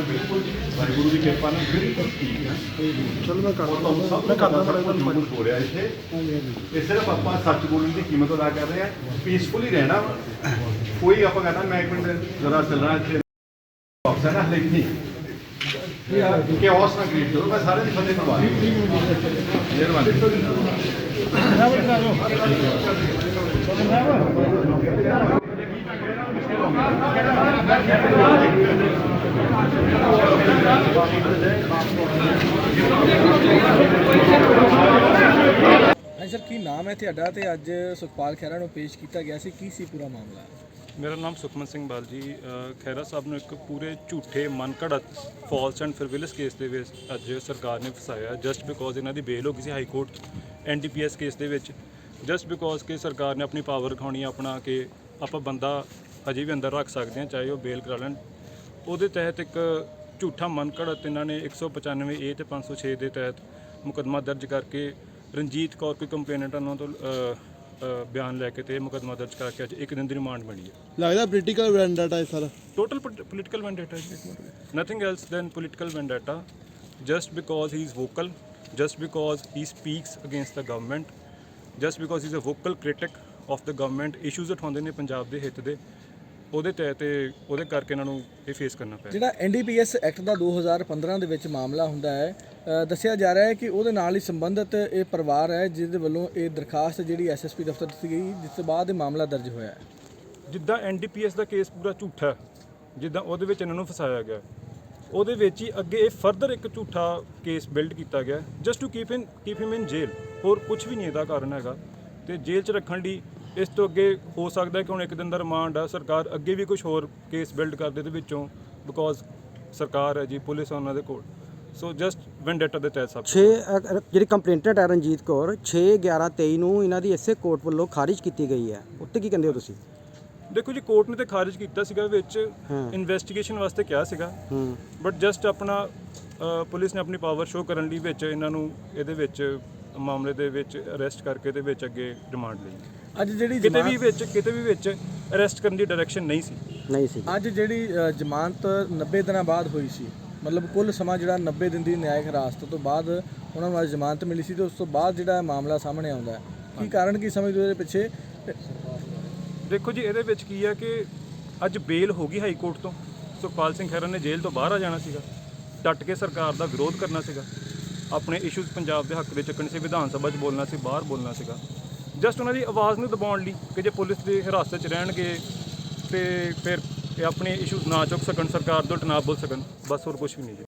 ਮੈਂ ਬਿਲਕੁਲ ਵਾਹਿਗੁਰੂ ਦੀ ਕਿਰਪਾ ਨਾਲ ਬਿਲਕੁਲ ਠੀਕ ਹਾਂ। ਚਲੋ ਮੈਂ ਔਰ ਤੁਹਾਨੂੰ ਕਰਦਾ ਸਭ ਮੈਂ ਕਰਦਾ ਬੜਾ ਬੜਾ ਮਜ਼ਬੂਤ ਹੋ ਰਿਹਾ ਇੱਥੇ। ਇਹ ਸਿਰਫ ਆਪਾਂ ਸੱਚ ਬੋਲਣ ਦੀ ਕੀਮਤ ਅਦਾ ਕਰ ਰਹੇ ਹਾਂ। ਪੀਸਫੁਲੀ ਰਹਿਣਾ ਵਾ। ਕੋਈ ਆਪਾਂ ਕਹਿੰਦਾ ਮੈਂ ਇੱਕ ਮਿੰਟ ਜ਼ਰਾ ਚੱਲਣਾ ਇੱਥੇ। ਬਾਕਸ ਹੈ ਨਾ ਹਲੇ ਨਹੀਂ। ਕਿ ਔਸ ਨਾ ਕ੍ਰੀਏਟ ਕਰੋ। ਮੈਂ ਸਾਰੇ ਦੀ ਫਤਿਹ ਕਰਵਾ ਮਿਹਰਬਾਨੀ। ਹਾਂਜੀ ਸਰ ਕੀ ਨਾਮ ਹੈ ਤੁਹਾਡਾ ਤੇ ਅੱਜ ਸੁਖਪਾਲ ਖਹਿਰਾ ਨੂੰ ਪੇਸ਼ ਕੀਤਾ ਗਿਆ ਸੀ? ਕੀ ਸੀ ਪੂਰਾ ਮਾਮਲਾ? ਮੇਰਾ ਨਾਮ ਸੁਖਮਨ ਸਿੰਘ ਬਾਲ ਜੀ ਅ, ਖਹਿਰਾ ਸਾਹਿਬ ਨੂੰ ਇੱਕ ਪੂਰੇ ਝੂਠੇ ਮਨਘੜਤ ਫਾਲਸ ਐਂਡ ਫਰਵਿਲਸ ਕੇਸ ਦੇ ਵਿੱਚ ਅੱਜ ਸਰਕਾਰ ਨੇ ਫਸਾਇਆ ਜਸਟ ਬਿਕੋਜ਼ ਇਹਨਾਂ ਦੀ ਬੇਲ ਹੋ ਗਈ ਸੀ ਹਾਈ ਕੋਰਟ ਐਨਡੀਪੀਐਸ ਕੇਸ ਦੇ ਵਿੱਚ। ਜਸਟ ਬਿਕੋਜ਼ ਕਿ ਸਰਕਾਰ ਨੇ ਆਪਣੀ ਪਾਵਰ ਦਿਖਾਉਣੀ ਆਪਣਾ ਕਿ ਆਪਾਂ ਬੰਦਾ ਅਜੇ ਵੀ ਅੰਦਰ ਰੱਖ ਸਕਦੇ ਹਾਂ ਚਾਹੇ ਉਹ ਬੇਲ ਕਰਾ ਲੈਣ। ਉਹਦੇ ਤਹਿਤ ਇੱਕ ਝੂਠਾ ਮਨਘੜਤ ਇਹਨਾਂ ਨੇ 195 ਏ ਤੇ 506 ਦੇ ਤਹਿਤ ਮੁਕੱਦਮਾ ਦਰਜ ਕਰਕੇ ਰਣਜੀਤ ਕੌਰ ਕੋਈ ਕੰਪਲੇਨਟ ਉਹਨਾਂ ਤੋਂ ਅ, ਅ, ਬਿਆਨ ਲੈ ਕੇ ਤੇ ਮੁਕੱਦਮਾ ਦਰਜ ਕਰਕੇ ਅੱਜ ਇੱਕ ਦਿਨ ਦੀ ਰਿਮਾਂਡ ਮਿਲੀ ਹੈ ਲੱਗਦਾ ਪੋਲੀਟੀਕਲ ਵੈਂਡਾਟਾ ਹੈ sir total pot- political vendetta nothing else than political vendetta just because he is vocal just because he speaks against the government just because he is a vocal critic of the government issues ਉਠਾਉਂਦੇ ਨੇ ਪੰਜਾਬ ਦੇ ਹਿੱਤ ਦੇ ਉਹਦੇ ਤਹਿਤ ਤੇ ਉਹਦੇ ਕਰਕੇ ਇਹਨਾਂ ਨੂੰ ਇਹ ਫੇਸ ਕਰਨਾ ਪਿਆ। ਜਿਹੜਾ ਐਨਡੀਪੀਐਸ ਐਕਟ ਦਾ 2015 ਦੇ ਵਿੱਚ ਮਾਮਲਾ ਹੁੰਦਾ ਹੈ ਅ, ਦੱਸਿਆ ਜਾ ਰਿਹਾ ਹੈ ਕਿ ਉਹਦੇ ਨਾਲ ਹੀ ਸੰਬੰਧਿਤ ਇਹ ਪਰਿਵਾਰ ਹੈ ਜਿਹਦੇ ਵੱਲੋਂ ਇਹ ਦਰਖਾਸਤ ਜਿਹੜੀ ਐਸਐਸਪੀ ਦਫ਼ਤਰ ਦਿੱਤੀ ਗਈ ਜਿਸ ਤੋਂ ਬਾਅਦ ਇਹ ਮਾਮਲਾ ਦਰਜ ਹੋਇਆ ਹੈ। ਜਿੱਦਾਂ ਐਨਡੀਪੀਐਸ ਦਾ ਕੇਸ ਪੂਰਾ ਝੂਠਾ ਹੈ, ਜਿੱਦਾਂ ਉਹਦੇ ਵਿੱਚ ਇਹਨਾਂ ਨੂੰ ਫਸਾਇਆ ਗਿਆ ਉਹਦੇ ਵਿੱਚ ਹੀ ਅੱਗੇ ਇਹ ਫਰਦਰ ਇੱਕ ਝੂਠਾ ਕੇਸ ਬਿਲਡ ਕੀਤਾ ਗਿਆ just to keep in keep him in jail ਹੋਰ ਕੁਝ ਵੀ ਨਹੀਂ ਇਹਦਾ ਕਾਰਨ ਹੈਗਾ। ਤੇ ਜੇਲ੍ਹ 'ਚ ਰੱਖਣ ਲਈ ਇਸ ਤੋਂ ਅੱਗੇ ਹੋ ਸਕਦਾ ਕਿ ਹੁਣ ਇੱਕ ਦਿਨ ਦਾ ਰਿਮਾਂਡ ਆ। ਸਰਕਾਰ ਅੱਗੇ ਵੀ ਕੁਝ ਹੋਰ ਕੇਸ ਬਿਲਡ ਕਰਦੇ ਦੇ ਵਿੱਚੋਂ ਬਿਕੋਜ਼ ਸਰਕਾਰ ਹੈ ਜੀ ਪੁਲਿਸ ਆ ਉਹਨਾਂ ਦੇ ਕੋਲ। ਸੋ ਜਸਟ ਵੈਂਡੇਟਾ ਦੇ ਤਹਿਤ ਸਭ 6 ਜਿਹੜੀ ਕੰਪਲੇਂਟਡ ਹੈ ਰਣਜੀਤ ਕੌਰ 6 11 23 ਨੂੰ ਇਹਨਾਂ ਦੀ ਇਸੇ ਕੋਰਟ ਵੱਲੋਂ ਖਾਰਿਜ ਕੀਤੀ ਗਈ ਹੈ। ਉੱਤੇ ਕੀ ਕਹਿੰਦੇ ਹੋ ਤੁਸੀਂ? ਦੇਖੋ ਜੀ ਕੋਰਟ ਨੇ ਤੇ ਖਾਰਿਜ ਕੀਤਾ ਸੀਗਾ ਵਿੱਚ। ਇਨਵੈਸਟੀਗੇਸ਼ਨ ਵਾਸਤੇ ਕਿਹਾ ਸੀਗਾ। ਬਟ ਜਸਟ ਆਪਣਾ ਪੁਲਿਸ ਨੇ ਆਪਣੀ ਪਾਵਰ ਸ਼ੋਅ ਕਰਨ ਲਈ ਵਿੱਚ ਇਹਨਾਂ ਨੂੰ ਇਹਦੇ ਵਿੱਚ ਮਾਮਲੇ ਦੇ ਵਿੱਚ ਅਰੈਸਟ ਕਰਕੇ ਤੇ ਵਿੱਚ ਅੱਗੇ ਡਿਮਾਂਡ ਲਈ। ਅੱਜ ਜਿਹੜੀ ਕਿਤੇ ਵੀ ਵਿੱਚ ਕਿਤੇ ਵੀ ਵਿੱਚ ਅਰੈਸਟ ਕਰਨ ਦੀ ਡਾਇਰੈਕਸ਼ਨ ਨਹੀਂ ਸੀ। ਨਹੀਂ ਸੀ। ਅੱਜ ਜਿਹੜੀ ਅ, ਜ਼ਮਾਨਤ 90 ਦਿਨਾਂ ਬਾਅਦ ਹੋਈ ਸੀ ਮਤਲਬ ਕੁੱਲ ਸਮਾਂ ਜਿਹੜਾ 90 ਦਿਨ ਦੀ ਨਿਆਇਕ ਹਿਰਾਸਤ ਤੋਂ ਬਾਅਦ ਉਹਨਾਂ ਨੂੰ ਅੱਜ ਜ਼ਮਾਨਤ ਮਿਲੀ ਸੀ ਤੇ ਉਸ ਤੋਂ ਬਾਅਦ ਜਿਹੜਾ ਇਹ ਮਾਮਲਾ ਸਾਹਮਣੇ ਆਉਂਦਾ ਹੈ। ਕੀ ਕਾਰਨ ਕੀ ਸਮਝਦੇ ਹੋ ਇਹਦੇ ਪਿੱਛੇ? ਦੇਖੋ ਜੀ ਇਹਦੇ ਵਿੱਚ ਕੀ ਹੈ ਕਿ ਅੱਜ ਬੇਲ ਹੋ ਗਈ ਹਾਈ ਕੋਰਟ ਤੋਂ। ਸੁਖਪਾਲ ਸਿੰਘ ਖਹਿਰਾ ਨੇ ਜੇਲ੍ਹ ਤੋਂ ਬਾਹਰ ਆ ਜਾਣਾ ਸੀਗਾ। ਡਟ ਕੇ ਸਰਕਾਰ ਦਾ ਵਿਰੋਧ ਕਰਨਾ ਸੀਗਾ। ਆਪਣੇ ਇਸ਼ੂਜ਼ ਪੰਜਾਬ ਦੇ ਹੱਕ ਦੇ ਚੱਕਣ ਸੀ ਵਿਧਾਨ ਸਭਾ 'ਚ ਬੋਲਣਾ ਸੀ ਬਾਹਰ ਬੋਲਣਾ ਸੀਗਾ। ਜਸਟ ਉਹਨਾਂ ਦੀ ਆਵਾਜ਼ ਨੂੰ ਦਬਾਉਣ ਲਈ ਕਿ ਜੇ ਪੁਲਿਸ ਦੇ ਹਿਰਾਸਤ 'ਚ ਰਹਿਣਗੇ ਤੇ ਫਿਰ ਇਹ ਆਪਣੇ ਇਸ਼ੂਜ਼ ਨਾ ਚੁੱਕ ਸਕਣ, ਸਰਕਾਰ ਤੋਂ ਨਾ ਬੋਲ ਸਕਣ, ਬਸ ਹੋਰ ਕੁਝ ਵੀ ਨਹੀਂ ਜੀ।